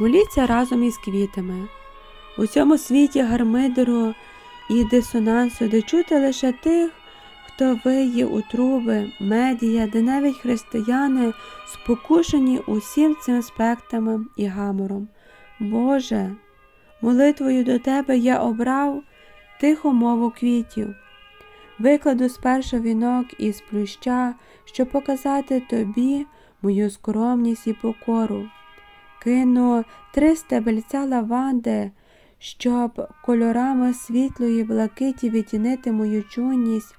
Моліться разом із квітами. У цьому світі гармидеру і дисонансу, де чути лише тих, хто виє у труби, медія, де навіть християни спокушені усім цим спектами і гамором. Боже, молитвою до Тебе я обрав тиху мову квітів. Викладу спершу вінок із плюща, щоб показати тобі мою скромність і покору. Кину три стебельця лаванди, щоб кольорами світлої блакиті відтінити мою чуйність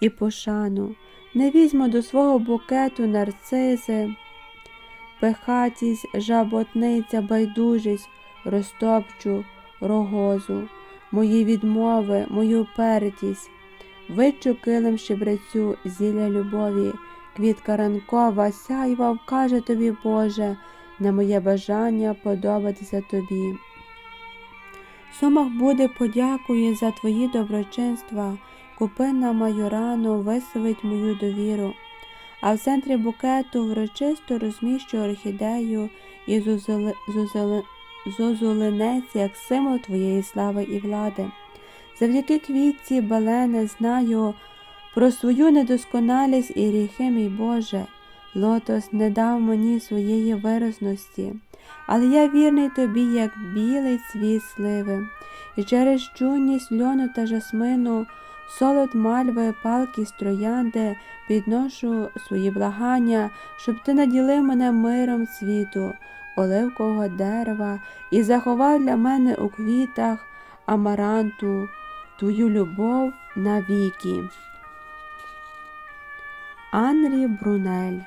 і пошану. Не візьму до свого букету нарцизи, пихатість, жаботниця, байдужість, розтопчу рогозу, мої відмови, мою пертість, вичу килим щебрецю, зілля любові, квітка ранкова, сяйва вкаже тобі, Боже, на моє бажання подобатися тобі. Сумах буде подякує за твої доброчинства, купина майорану виставить мою довіру, а в центрі букету врочисто розміщу орхідею і зозуле- зозуле- зозулинець як символ твоєї слави і влади. Завдяки квітці Белене знаю про свою недосконалість і гріхи, мій Боже. Лотос не дав мені своєї виразності, але я вірний тобі, як білий цвіт сливи, і через чуйність льону та жасмину, солод мальви, палки троянди підношу свої благання, щоб ти наділив мене миром світу, оливкового дерева, і заховав для мене у квітах амаранту твою любов навіки. Анрі Брунель